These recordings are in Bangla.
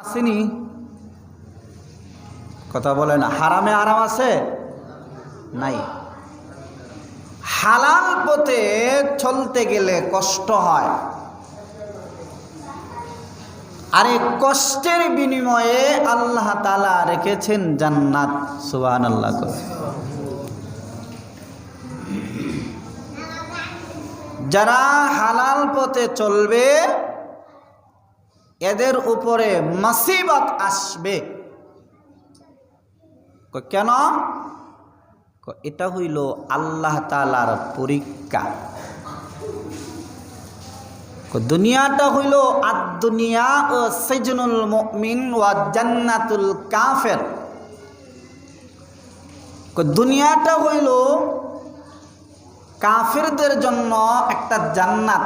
আসেনি। কথা বলেন, হারামে আরাম আছে? নাই। হালাল পথে চলতে গেলে কষ্ট হয়। আর এই কষ্টের বিনিময়ে আল্লাহ তালা রেখেছেন জান্নাত সুবাহ আল্লাহ যারা হালাল পথে চলবে এদের উপরে মাসিবত আসবে। কেন? এটা হইল আল্লাহ তালার পরীক্ষা। দুনিয়াটা হইল আদুনিয়া ও সেজনুল মুমিন ওয়া জান্নাতুল কাফের। দুনিয়াটা হইল কাফেরদের জন্য একটা জান্নাত।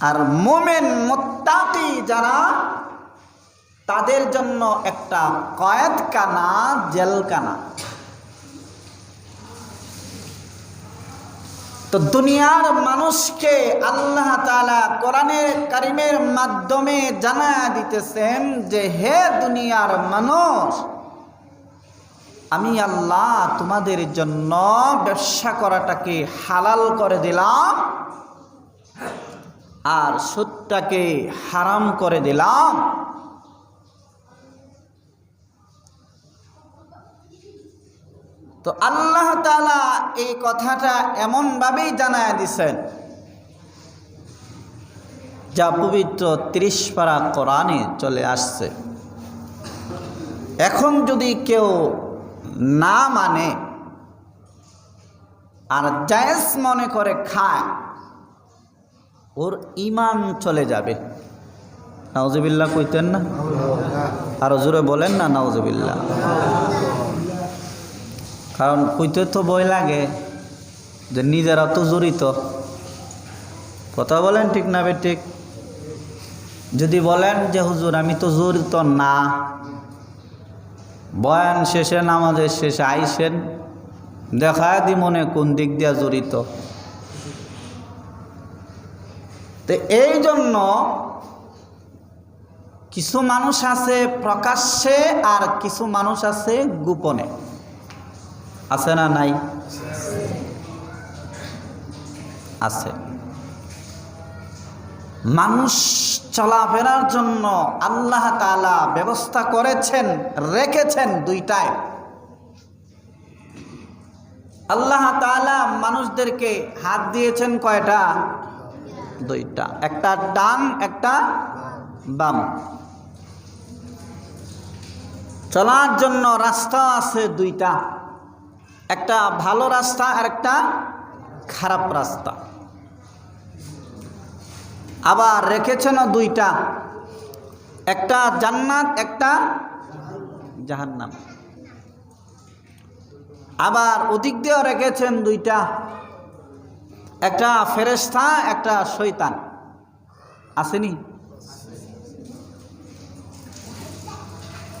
আর মোমেন মোত্তাকি যারা, তাদের জন্য একটা কয়েদখানা, জেলখানা। তো দুনিয়ার মানুষকে আল্লাহ তালা কোরআনের কারিমের মাধ্যমে জানা দিতেছেন যে, হে দুনিয়ার মানুষ, আমি আল্লাহ তোমাদের জন্য ব্যবসা করাটাকে হালাল করে দিলাম। আর সুদটাকে হারাম করে দিলাম। তো আল্লাহ তালা এই কথাটা এমনভাবেই জানায় দিছেন, যা পবিত্র ত্রিশ পারা কোরআনে চলে আসছে। এখন যদি কেউ না মানে আর জায়েজ মনে করে খায় ওর ইমান চলে যাবে। নাউজুবিল্লাহ কইতেন না? আরও জোরে বলেন না, নাউজুবিল্লাহ। কারণ কইতে তো বই লাগে যে নিজেরা তো জড়িত। কথা বলেন ঠিক না ঠিক যদি বলেন যে, হুজুর, আমি তো জড়িত না। বয়ান শেষে, নামাজের শেষে আইসেন দেখা দি মনে কোন দিক দিয়া জড়িত। তো এই জন্য কিছু মানুষ আছে প্রকাশ্যে আর কিছু মানুষ আছে গোপনে। আছে না নাই? আছে। মানুষ চলাফেরার জন্য আল্লাহ তালা ব্যবস্থা করেছেন, রেখেছেন দুইটায় আল্লাহ তালা মানুষদেরকে হাত দিয়েছেন কয়টা? দুইটা। একটা ডান একটা বাম। চলার জন্য রাস্তা আছে দুইটা। একটা ভালো রাস্তা আর একটা খারাপ রাস্তা। আবার রেখেছেন দুইটা। একটা জান্নাত, একটা জাহান্নাম। আবার ওদিক দিয়েও রেখেছেন দুইটা। একটা ফেরেস্তা একটা শৈতান আসেনি?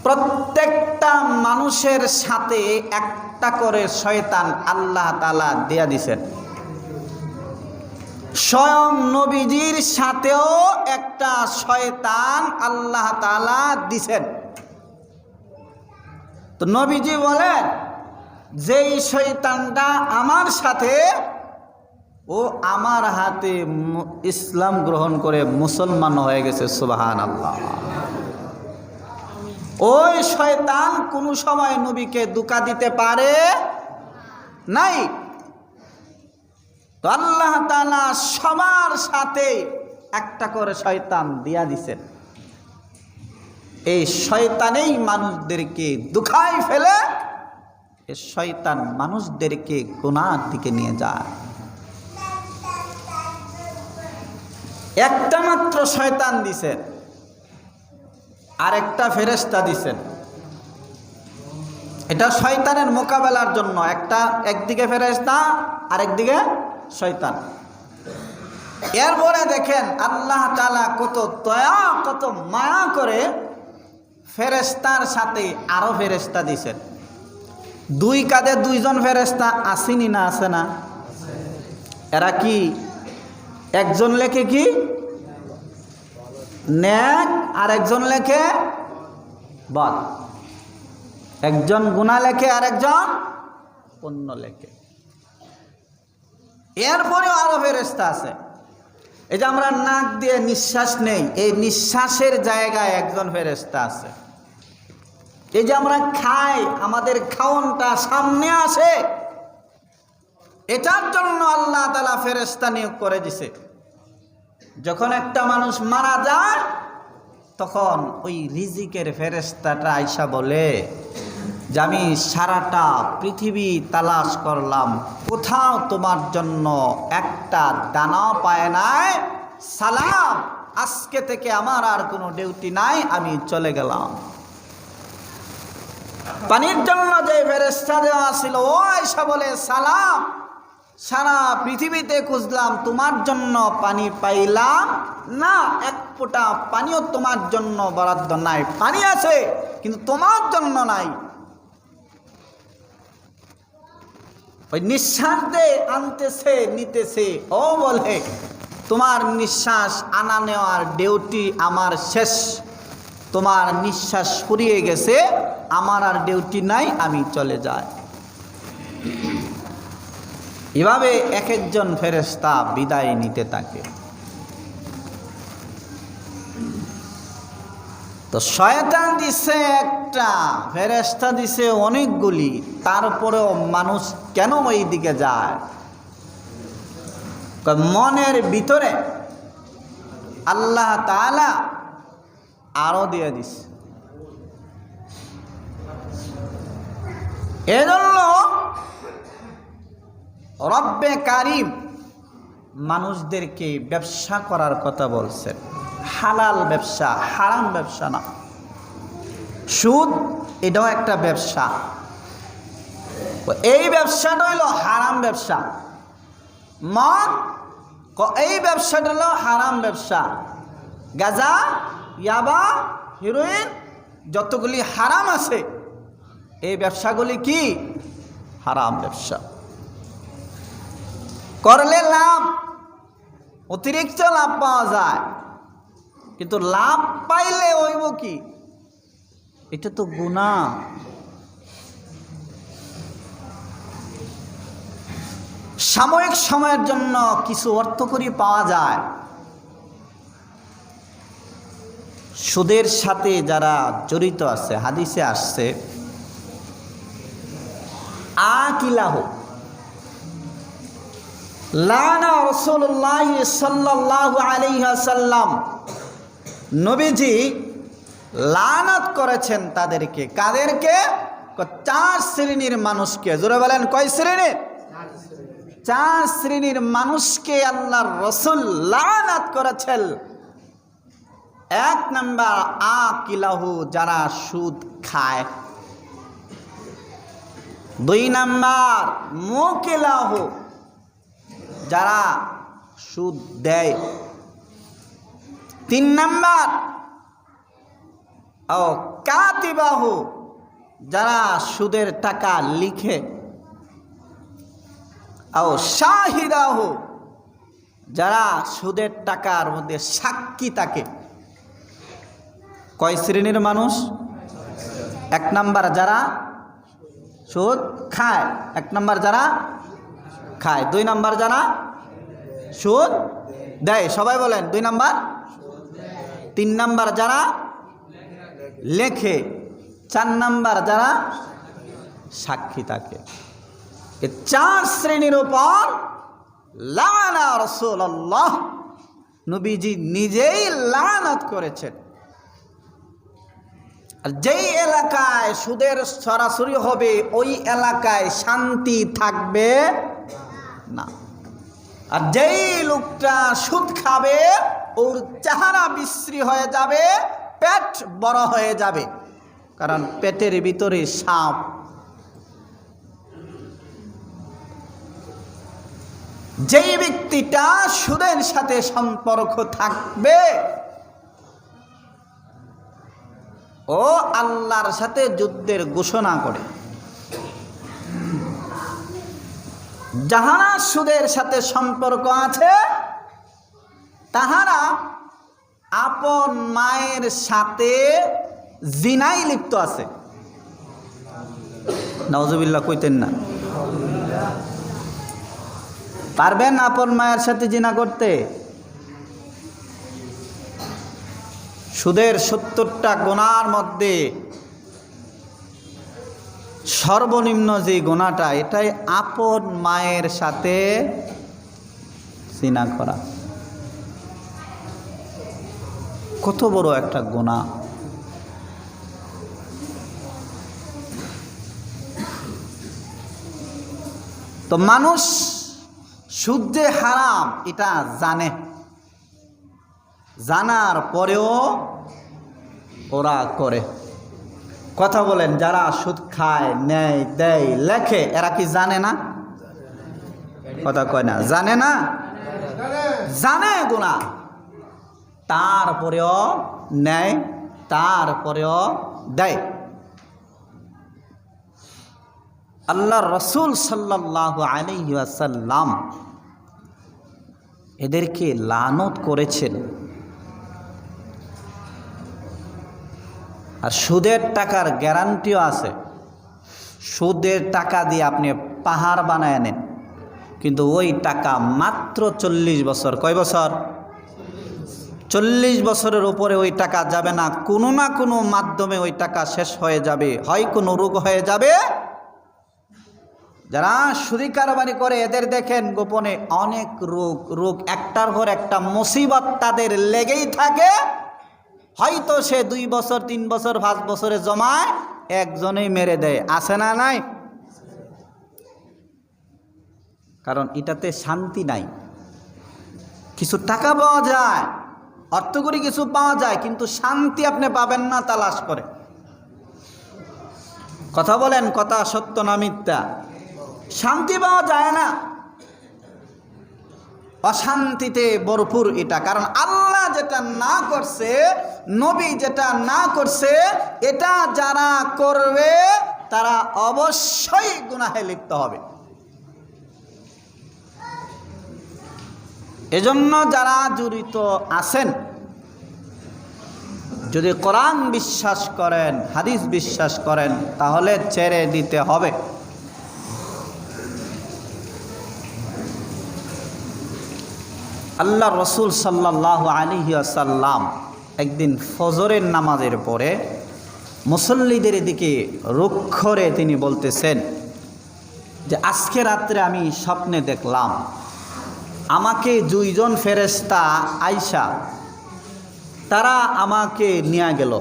প্রত্যেকটা মানুষের সাথে একটা করে শয়তান আল্লাহ তালা দেয়া দিছেন। স্বয়ং নবীজির সাথেও একটা শয়তান আল্লাহ তালা দিছেন। তো নবীজি বলেন, যেই শৈতানটা আমার সাথে ও আমার হাতে ইসলাম গ্রহণ করে মুসলমান হয়ে গেছে সুবাহান আল্লাহ ওই শয়তান কোনো সময় নবীকে দুকা দিতে পারে নাই। আল্লাহ তালা সবার সাথে একটা করে শয়তান দিয়া দিছেন। এই শয়তানেই মানুষদেরকে দুখায় ফেলে এ শয়তান মানুষদেরকে গুনার দিকে নিয়ে যায়। একটা মাত্র শয়তান দিছেন, আরেকটা ফেরেস্তা দিছেন। এটা শয়তানের মোকাবেলার জন্য, একটা একদিকে ফেরেস্তা আরেকদিকে শয়তান। এরপরে দেখেন আল্লাহ তালা কত দয়া, কত মায়া করে ফেরেস্তার সাথে আরও ফেরেস্তা দিছেন। দুই কাঁধে দুইজন ফেরেস্তা আসেনি না আসে না? এরা কি একজন লেখে কি? ন্যাক আর একজন লেখে বদ। একজন গুণা লেখে আর একজন পুণ্য লেখে। এরপরেও আরও ফেরেস্তা আছে। এই যে আমরা নাক দিয়ে নিঃশ্বাস নেই, এই নিঃশ্বাসের জায়গায় একজন ফেরেস্তা আছে। এই যে আমরা খাই, আমাদের খাওনটা সামনে আসে। এটার জন্য আল্লাহ তালা ফেরেস্তা নিয়োগ করে দিছে। যখন একটা মানুষ মারা যায়, তখন ওই রিজিকের ফেরেস্তাটা আইসা বলে যে, আমি সারাটা পৃথিবী তালাশ করলাম। কোথাও তোমার জন্য একটা দানা পায় নাই। সালাম, আজকে থেকে আমার আর কোনো ডিউটি নাই, আমি চলে গেলাম। পানির জন্য যে ফেরেস্তা দেওয়া ছিল, ও আয়সা বলে, সালাম সারা পৃথিবীতে খুঁজলাম, তোমার জন্য পানি পাইলাম না, এক ফোঁটা পানিও তোমার জন্য বরাদ্দ নাই। পানি আছে, কিন্তু তোমার জন্য নাই। ওই নিঃশ্বাস আনতেছে, নিতেছে, ও বলে, তোমার নিঃশ্বাস আনা নেওয়ার ডিউটি আমার শেষ। তোমার নিঃশ্বাস ফুরিয়ে গেছে, আমার আর ডিউটি নাই, আমি চলে যাই। এভাবে এক একজন ফেরেস্তা বিদায় নিতে থাকে। তো শয়তান দিছে একটা ফেরেস্তা দিছে অনেকগুলি তারপরেও মানুষ কেন ওই দিকে যায়? মনের ভিতরে আল্লাহ তাআলা আরও দিয়ে দিছে। এজন্য রব্বে কারিম মানুষদেরকে ব্যবসা করার কথা বলছেন। হালাল ব্যবসা, হারাম ব্যবসা না। সুদ, এটাও একটা ব্যবসা। এই ব্যবসাটা হইল হারাম ব্যবসা। মদ এই ব্যবসাটা হলো হারাম ব্যবসা। গাজা, ইয়াবা, হিরোইন, যতগুলি হারাম আছে, এই ব্যবসাগুলি কি? হারাম ব্যবসা। করলে লাভ, অতিরিক্ত লাভ পাওয়া যায়। কিন্তু লাভ পাইলে হইব কি? এটা তো গুণা সাময়িক সময়ের জন্য কিছু অর্থকরী পাওয়া যায়। সুদের সাথে যারা জড়িত আছে, হাদিসে আসছে আ আকিলাহ। লানা রসুল্লাহ সাল্লাহ আলিহাসাল্লাম নবীজি লানাত করেছেন তাদেরকে। কাদেরকে? চার শ্রেণির মানুষকে। জোরে বলেন, কয় শ্রেণির? চার শ্রেণির মানুষকে আল্লাহর রসুল লানাত করেছেন। এক নাম্বার, আকিলাহু, যারা সুদ খায়। দুই নাম্বার, মুকিলাহু যারা সুদ দেয়। তিন নাম্বার, ও কাতিবাহু, যারা সুদের টাকা লিখে। ও শাহিদাহু, যারা সুদের টাকার মধ্যে সাক্ষী থাকে। কয় শ্রেণির মানুষ? এক নাম্বার যারা সুদ খায়, এক নাম্বার যারা খায়। দুই নাম্বার যারা সুদ? দেয়। সবাই বলেন, দুই নাম্বার? তিন নাম্বার যারা লেখে। চার নাম্বার যারা সাক্ষী থাকে। এ চার শ্রেণির উপর লানা নবীজি নিজেই লানত করেছেন। আর যেই এলাকায় সুদের সরাসরি হবে, ওই এলাকায় শান্তি থাকবে। আর যেই লোকটা সুদ খাবে, ওর চেহারা বিশ্রী হয়ে যাবে, পেট বড় হয়ে যাবে। কারণ পেটের ভিতরে সাপ। যেই ব্যক্তিটা সুদের সাথে সম্পর্ক থাকবে, ও আল্লাহর সাথে যুদ্ধের ঘোষণা করে। যাহারা সুদের সাথে সম্পর্ক আছে, তাহারা আপন মায়ের সাথে জিনাই লিপ্ত আছে। নওজবিল্লা কইতেন না। পারবেন আপন মায়ের সাথে জিনা করতে? সুদের সত্তরটা গোনার মধ্যে সর্বনিম্ন যে গোনাটা, এটাই আপন মায়ের সাথে জিনা করা। কত বড় একটা গোনা। তো মানুষ শুদ্ধে হারাম, এটা জানে। জানার পরেও ওরা করে। কথা বলেন, যারা সুদ খায়, নেয়, দেয়, লেখে, এরা কি জানে না? কথা কয় না, জানে না? জানে গুণা। তারপরেও নেয়, তারপরেও দেয়। আল্লাহ রসুল সাল্লাহ আলহিসাল্লাম এদেরকে লানত করেছেন। আর সুদের টাকার গ্যারান্টিও আছে। সুদের টাকা দিয়ে আপনি পাহাড় বানায় নেন। কিন্তু ওই টাকা মাত্র চল্লিশ বছর। কয় বছর? চল্লিশ বছরের উপরে ওই টাকা যাবে না। কোনো না কোনো মাধ্যমে ওই টাকা শেষ হয়ে যাবে। হয় কোনো রোগ হয়ে যাবে? যারা সুদি কারবারি করে, এদের দেখেন গোপনে অনেক রোগ। রোগ একটার পর একটা মুসিবত তাদের লেগেই থাকে। হয়তো সে দুই বছর, তিন বছর, পাঁচ বছরে জমায় একজনেই মেরে দেয়। আছে না নাই? কারণ এটাতে শান্তি নাই। কিছু টাকা পাওয়া যায়, অর্থ করি কিছু পাওয়া যায়, কিন্তু শান্তি আপনি পাবেন না তালাশ করে। কথা বলেন, কথা সত্য না মিথ্যা? শান্তি পাওয়া যায় না। অশান্তিতে ভরপুর এটা। কারণ আল্লাহ যেটা না করছে, নবী যেটা না করছে, এটা যারা করবে, তারা অবশ্যই গুনাহে লিপ্ত হবে। এজন্য যারা জড়িত আছেন, যদি কোরআন বিশ্বাস করেন, হাদিস বিশ্বাস করেন, তাহলে ছেড়ে দিতে হবে। আল্লাহ রসুল সাল্লাহ আলী আসাল্লাম একদিন ফজরের নামাজের পরে মুসল্লিদের দিকে রুক্ষরে তিনি বলতেছেন যে, আজকে রাত্রে আমি স্বপ্নে দেখলাম আমাকে দুইজন ফেরেস্তা আইসা তারা আমাকে নিয়ে গেল।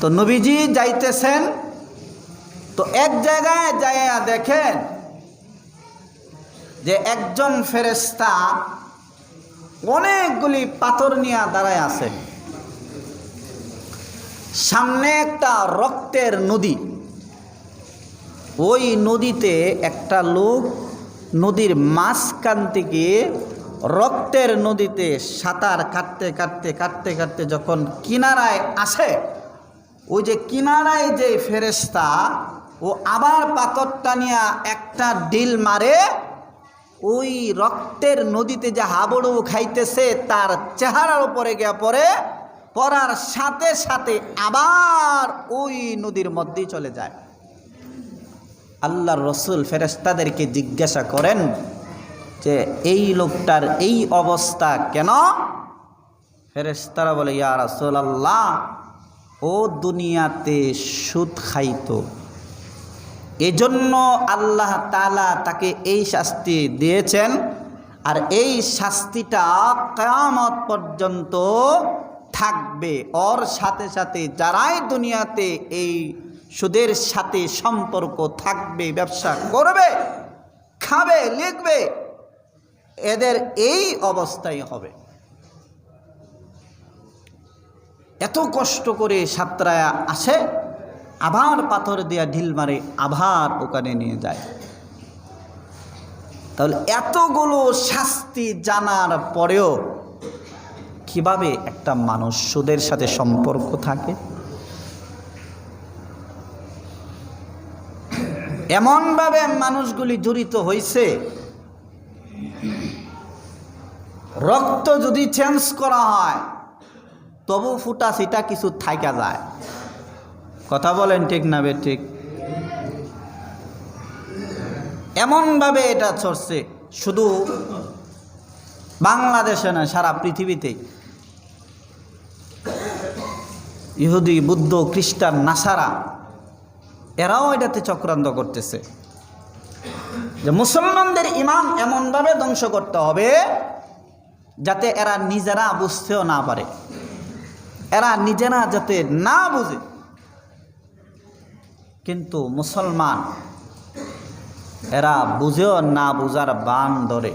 তো নবীজি যাইতেছেন, তো এক জায়গায় যাইয়া দেখেন যে একজন ফেরেস্তা অনেকগুলি পাথর নিয়ে দাঁড়ায় আছে। সামনে একটা রক্তের নদী। ওই নদীতে একটা লোক নদীর মাঝখান থেকে রক্তের নদীতে সাঁতার কাটতে কাটতে কাটতে কাটতে যখন কিনারায় আসে, ওই যে কিনারায় যে ফেরেস্তা ও আবার পাথরটা নিয়ে একটা ডিল মারে ওই রক্তের নদীতে যে হাবড়ু খাইতেছে, তার চেহারার উপরে গিয়া পরে পড়ার সাথে সাথে আবার ওই নদীর মধ্যেই চলে যায়। আল্লাহর রসুল ফেরেস্তাদেরকে জিজ্ঞাসা করেন যে, এই লোকটার এই অবস্থা কেন? ফেরেস্তারা বলে, ইয়া রসুল আল্লাহ ও দুনিয়াতে সুদ খাইতো। এজন্য আল্লাহ তালা তাকে এই শাস্তি দিয়েছেন। আর এই শাস্তিটা কেয়ামত পর্যন্ত থাকবে। ওর সাথে সাথে যারাই দুনিয়াতে এই সুদের সাথে সম্পর্ক থাকবে, ব্যবসা করবে, খাবে, লিখবে, এদের এই অবস্থাই হবে। এত কষ্ট করে সাতরায়া আসে। আবার পাথর দিয়া ঢিল মারে, আবার ওখানে নিয়ে যায়। তাহলে এতগুলো শাস্তি জানার পরেও কীভাবে একটা মানুষ সুদের সাথে সম্পর্ক থাকে? এমনভাবে মানুষগুলি জড়িত হয়েছে রক্ত যদি চেঞ্জ করা হয়, তবু ফুটা সিটা কিছু থাইকা যায়। কথা বলেন ঠিক না বে ঠিক? এমনভাবে এটা চলছে, শুধু বাংলাদেশে না সারা পৃথিবীতেই ইহুদি, বুদ্ধ, খ্রিস্টান, নাসারা, এরাও এটাতে চক্রান্ত করতেছে। যে মুসলমানদের ইমান এমনভাবে ধ্বংস করতে হবে, যাতে এরা নিজেরা বুঝতেও না পারে। এরা নিজেরা যাতে না বুঝে। কিন্তু মুসলমান, এরা বুঝেও না বুঝার বান ধরে।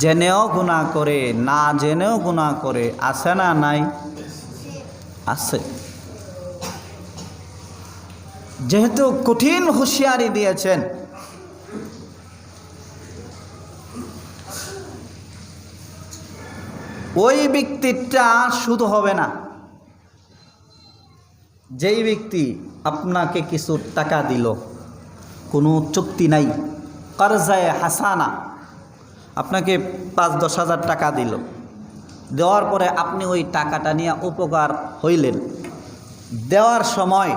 জেনেও গুণা করে, না জেনেও গুণা করে, আছে না নাই? আছে। যেহেতু কঠিন হুঁশিয়ারি দিয়েছেন, ওই ব্যক্তিটা শুধু হবে না। যেই ব্যক্তি আপনাকে কিছু টাকা দিল, কোনো চুক্তি নাই। কারজায় হাসানা আপনাকে পাঁচ দশ হাজার টাকা দিল। দেওয়ার পরে আপনি ওই টাকাটা নিয়ে উপকার হইলেন। দেওয়ার সময়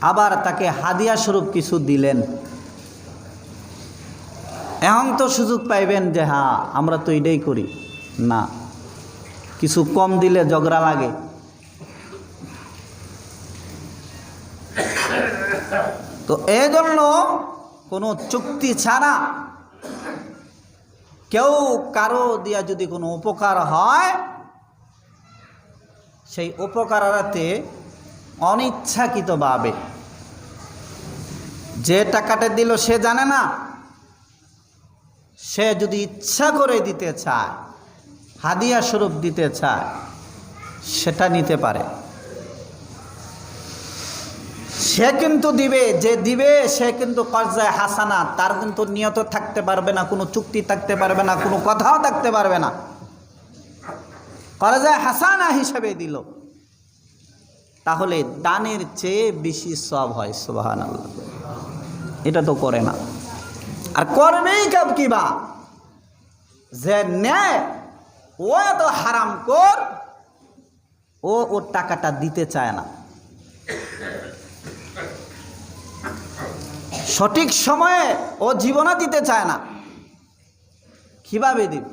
আবার তাকে হাদিয়া স্বরূপ কিছু দিলেন। এখন তো সুযোগ পাইবেন যে হ্যাঁ আমরা তো এটাই করি। না। কিছু কম দিলে ঝগড়া লাগে। তো এই জন্য কোনো চুক্তি ছাড়া কেউ কারও দিয়া যদি কোনো উপকার হয়, সেই উপকারাতে অনিচ্ছাকৃতভাবে যে টাকাটা দিল সে জানে না। সে যদি ইচ্ছা করে দিতে চায়, হাদিয়া স্বরূপ দিতে চায়, সেটা নিতে পারে। সে কিন্তু দিবে, যে দিবে, সে কিন্তু কর্জায় হাসানা, তার কিন্তু নিয়ত থাকতে পারবে না, কোনো চুক্তি থাকতে পারবে না, কোনো কথাও থাকতে পারবে না। কর্জায় হাসানা হিসেবে দিল। তাহলে দানের চেয়ে বেশি সব হয় সুবাহান এটা তো করে না। আর করবেই কাব কিবা যে নেয় ও এত হারাম কর ও ওর টাকাটা দিতে চায় না। সঠিক সময়ে ও জীবনা দিতে চায় না। কীভাবে দিব?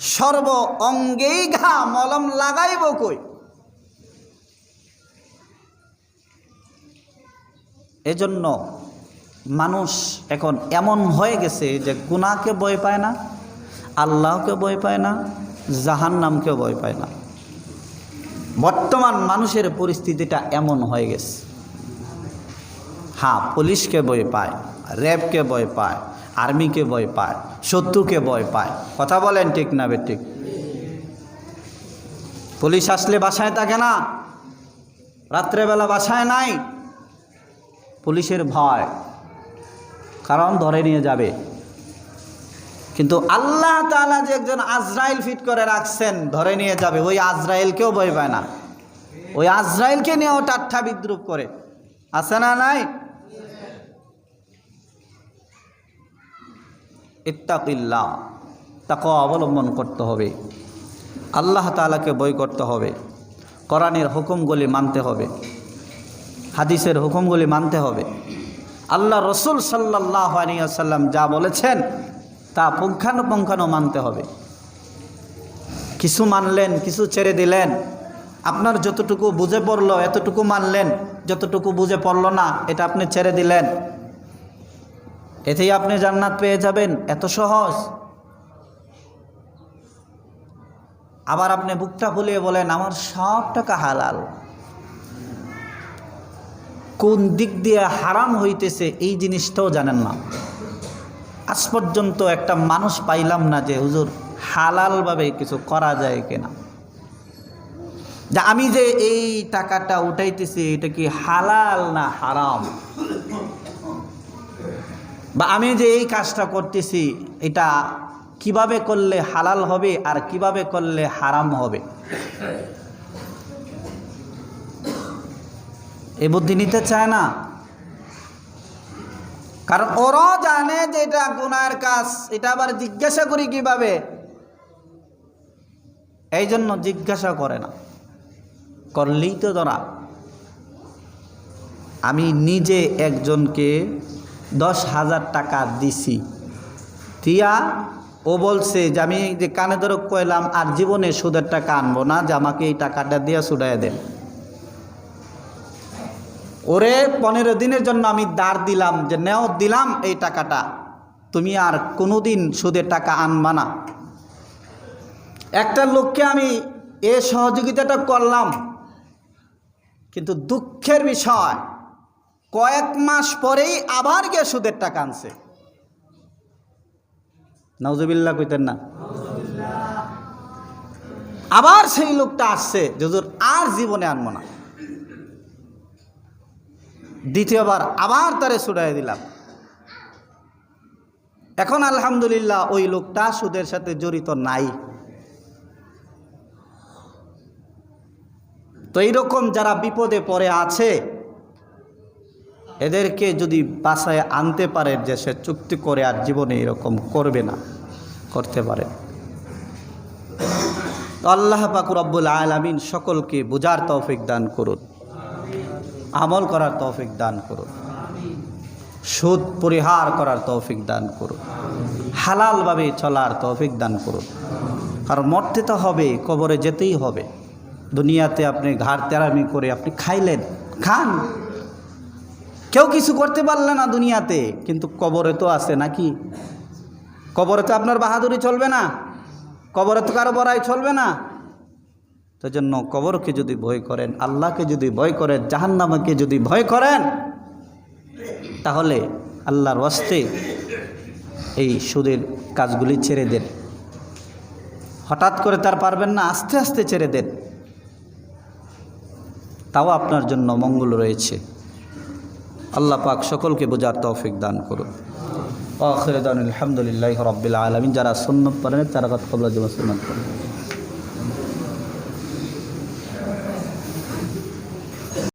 সর্ব অঙ্গেই ঘা মলম লাগাইব কই? এজন্য মানুষ এখন এমন হয়ে গেছে যে গুনাকে ভয় পায় না, আল্লাহকে ভয় পায় না জাহান নামকেও ভয় পায় না। বর্তমান মানুষের পরিস্থিতিটা এমন হয়ে গেছে। হ্যাঁ পুলিশকে ভয় পায়, র্যাবকে ভয় পায়, আর্মিকে ভয় পায়, শত্রুকে ভয় পায়। কথা বলেন ঠিক না বে ঠিক? পুলিশ আসলে বাসায় থাকে না? রাত্রেবেলা বাসায় নাই? পুলিশের ভয়, কারণ ধরে নিয়ে যাবে। কিন্তু আল্লাহ তাআলা যে একজন আজরাইল ফিট করে রাখছেন, ধরে নিয়ে যাবে। ওই আজরাইলকেও ভয় পায় না। ওই আজরাইলকে নিয়েও টাট্টা বিদ্রুপ করে। আছে না নাই? ইত্তাকিল্লা তাকে অবলম্বন করতে হবে। আল্লাহ তাআলাকে বই করতে হবে। কোরআনের হুকুমগুলি মানতে হবে। হাদিসের হুকুমগুলি মানতে হবে। আল্লাহ রসুল সাল্লাহ আলিয়াল্লাম যা বলেছেন, তা পুঙ্খানুপুঙ্খানু মানতে হবে। কিছু মানলেন, কিছু ছেড়ে দিলেন। আপনার যতটুকু বুঝে পড়ল, এতটুকু মানলেন, যতটুকু বুঝে পড়ল না, এটা আপনি ছেড়ে দিলেন। এতেই আপনি জান্নাত পেয়ে যাবেন। এত সহজ। আবার আপনি বুকটা ফুলিয়ে বলেন, আমার সব টাকা হালাল। কোন দিক দিয়ে হারাম হইতেছে এই জিনিসটাও জানেন না। আজ পর্যন্ত একটা মানুষ পাইলাম না যে, হুজুর, হালালভাবে কিছু করা যায় কিনা? যে আমি যে এই টাকাটা উঠাইতেছি, এটা কি হালাল না হারাম? বা আমি যে এই কাজটা করতেছি, এটা কীভাবে করলে হালাল হবে আর কীভাবে করলে হারাম হবে? এ বুদ্ধি নিতে চায় না? কারণ ওরাও জানে যে এটা গুনার কাজ, এটা আবার জিজ্ঞাসা করি কীভাবে? এই জন্য জিজ্ঞাসা করে না। করলেই তো ধরা। আমি নিজে একজনকে দশ হাজার টাকা দিছি। দিয়া ও বলছে যে, আমি যে কানে ধরো কইলাম, আর জীবনে সুদের টাকা আনব না, যে আমাকে এই টাকাটা দিয়ে সুদায় দেন। ওরে পনেরো দিনের জন্য আমি দাঁড় দিলাম, যে নেও, দিলাম এই টাকাটা। তুমি আর কোনো দিন সুদের টাকা আনবা না। একটা লোককে আমি এ সহযোগিতাটা করলাম, কিন্তু দুঃখের বিষয় কয়েক মাস পরেই আবার গিয়ে সুদের টাকা আনছে। নওজবিল্লা কইতেন না। আবার সেই লোকটা আসছে যদুর আর জীবনে আনব না। দ্বিতীয়বার আবার তারে ছুড়াই দিলাম। এখন আলহামদুলিল্লাহ ওই লোকটা সুদের সাথে জড়িত নাই। তো এইরকম যারা বিপদে পড়ে আছে এদেরকে যদি বাসায় আনতে পারে যে সে চুক্তি করে আর জীবনে এরকম করবে না, করতে পারে। তো আল্লাহ পাকুর রব্বুল আলমিন সকলকে বোঝার তৌফিক দান করুন, আমল করার তৌফিক দান করুন, সুদ পরিহার করার তৌফিক দান করুন, হালালভাবে চলার তৌফিক দান করুন। কারণ মরতে তো হবে, কবরে যেতেই হবে। দুনিয়াতে আপনি ঘাড় তেরামি করে আপনি খাইলেন, খান। কেউ কিছু করতে পারলে না দুনিয়াতে, কিন্তু কবরে তো আছে নাকি? কবরে তো আপনার বাহাদুরি চলবে না, কবরে তো কারও বড়াই চলবে না। তো জন্য কবরকে যদি ভয় করেন, আল্লাহকে যদি ভয় করেন, জাহান্নামাকে যদি ভয় করেন, তাহলে আল্লাহর ওয়াস্তে এই সুদের কাজগুলি ছেড়ে দেন। হঠাৎ করে তার পারবেন না, আস্তে আস্তে ছেড়ে দেন। তাও আপনার জন্য মঙ্গল রয়েছে। আল্লাহ পাক সকলকে বোঝার তৌফিক দান করুন। আখির দান আলহামদুলিল্লাহ রব্বিল আলমিন, যারা সুন্নত পারেন তারা কত কবলা জমা সুন্নত পড়েন